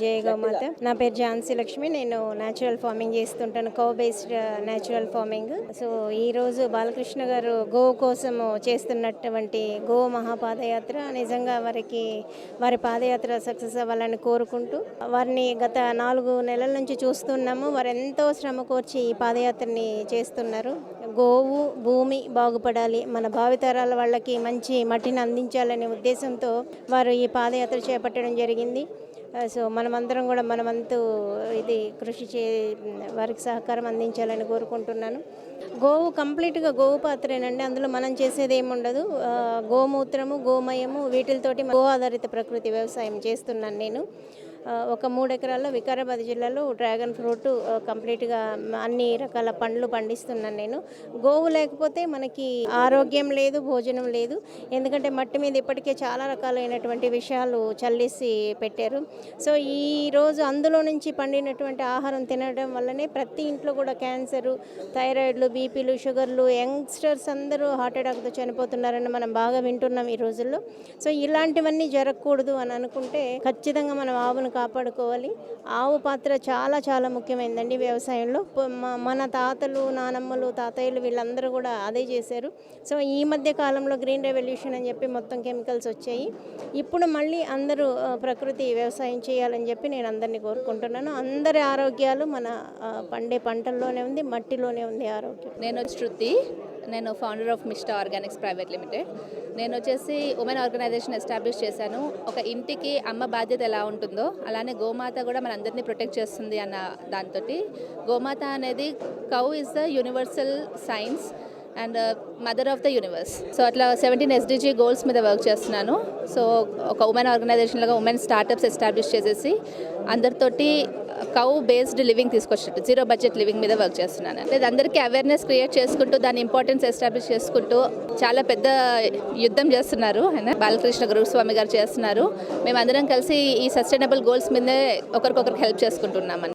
జయ గోమాత. నా పేరు ఝాన్సీ లక్ష్మి. నేను న్యాచురల్ ఫార్మింగ్ చేస్తుంటాను cow based natural farming so ఈ రోజు బాలకృష్ణ గారు గో కోసం చేస్తున్నటువంటి గో మహాపాదయాత్ర నిజంగా వారికి వారి పాదయాత్ర సక్సెస్ అవ్వాలని కోరుకుంటూ వారిని గత నాలుగు నెలల నుంచి చూస్తున్నాము. వారు ఎంతో శ్రమ కోర్చి ఈ పాదయాత్రని చేస్తున్నారు. గోవు భూమి బాగుపడాలి. మన భావితరాల వాళ్ళకి మంచి మట్టిని అందించాలనే ఉద్దేశంతో వారు ఈ పాదయాత్ర చేపట్టడం జరిగింది. సో మనమందరం కూడా మనమంతు ఇది కృషి చే వారికి సహకారం అందించాలని కోరుకుంటున్నాను. గోవు కంప్లీట్గా గోవు పాత్రేనండి. అందులో మనం చేసేది ఏముండదు. గోమూత్రము గోమయము వీటితోటి గో ఆధారిత ప్రకృతి వ్యవసాయం చేస్తున్నాను నేను. ఒక మూడు ఎకరాల్లో వికారాబాద్ జిల్లాలో డ్రాగన్ ఫ్రూట్ కంప్లీట్గా అన్ని రకాల పండ్లు పండిస్తున్నాను నేను. గోవు లేకపోతే మనకి ఆరోగ్యం లేదు భోజనం లేదు. ఎందుకంటే మట్టి మీద ఇప్పటికే చాలా రకాలైనటువంటి విషయాలు చల్లేసి పెట్టారు. సో ఈ రోజు అందులో నుంచి పండినటువంటి ఆహారం తినడం వల్లనే ప్రతి ఇంట్లో కూడా క్యాన్సరు థైరాయిడ్లు బీపీలు షుగర్లు యంగ్స్టర్స్ అందరూ హార్ట్ అటాక్తో చనిపోతున్నారని మనం బాగా వింటున్నాం ఈ రోజుల్లో. సో ఇలాంటివన్నీ జరగకూడదు అని అనుకుంటే ఖచ్చితంగా మనం ఆవును కాపాడుకోవాలి. ఆవు పాత్ర చాలా చాలా ముఖ్యమైనదండి వ్యవసాయంలో. మన తాతలు నానమ్మలు తాతయ్యలు వీళ్ళందరూ కూడా అదే చేశారు. సో ఈ మధ్య కాలంలో గ్రీన్ రెవల్యూషన్ అని చెప్పి మొత్తం కెమికల్స్ వచ్చాయి. ఇప్పుడు మళ్ళీ అందరూ ప్రకృతి వ్యవసాయం చేయాలని చెప్పి నేను అందరినీ కోరుకుంటున్నాను. అందరి ఆరోగ్యాలు మన పండే పంటల్లోనే ఉంది మట్టిలోనే ఉంది ఆరోగ్యం. నేను శృతి. నేను founder of Mista Organics private limited నేను వచ్చేసి ఉమెన్ ఆర్గనైజేషన్ ఎస్టాబ్లిష్ చేశాను. ఒక ఇంటికి అమ్మ బాధ్యత ఎలా ఉంటుందో అలానే గోమాత కూడా మనందరినీ ప్రొటెక్ట్ చేస్తుంది అన్న దాంతో గోమాత అనేది cow is the universal science and mother of the universe so అట్లా సెవెంటీన్ ఎస్డిజి గోల్స్ మీద వర్క్ చేస్తున్నాను. సో ఒక ఉమెన్ ఆర్గనైజేషన్లుగా ఉమెన్ స్టార్టప్స్ ఎస్టాబ్లిష్ చేసేసి అందరితోటి కౌ బేస్డ్ లివింగ్ తీసుకొచ్చినట్టు జీరో బడ్జెట్ లివింగ్ మీద వర్క్ చేస్తున్నాను. లేదా అందరికీ అవేర్నెస్ క్రియేట్ చేసుకుంటూ దాని ఇంపార్టెన్స్ ఎస్టాబ్లిష్ చేసుకుంటూ చాలా పెద్ద యుద్ధం చేస్తున్నారు. ఆయన బాలకృష్ణ గురుస్వామి గారు చేస్తున్నారు. మేమందరం కలిసి ఈ సస్టైనబుల్ గోల్స్ మీదే ఒకరికొకరికి హెల్ప్ చేసుకుంటున్నామని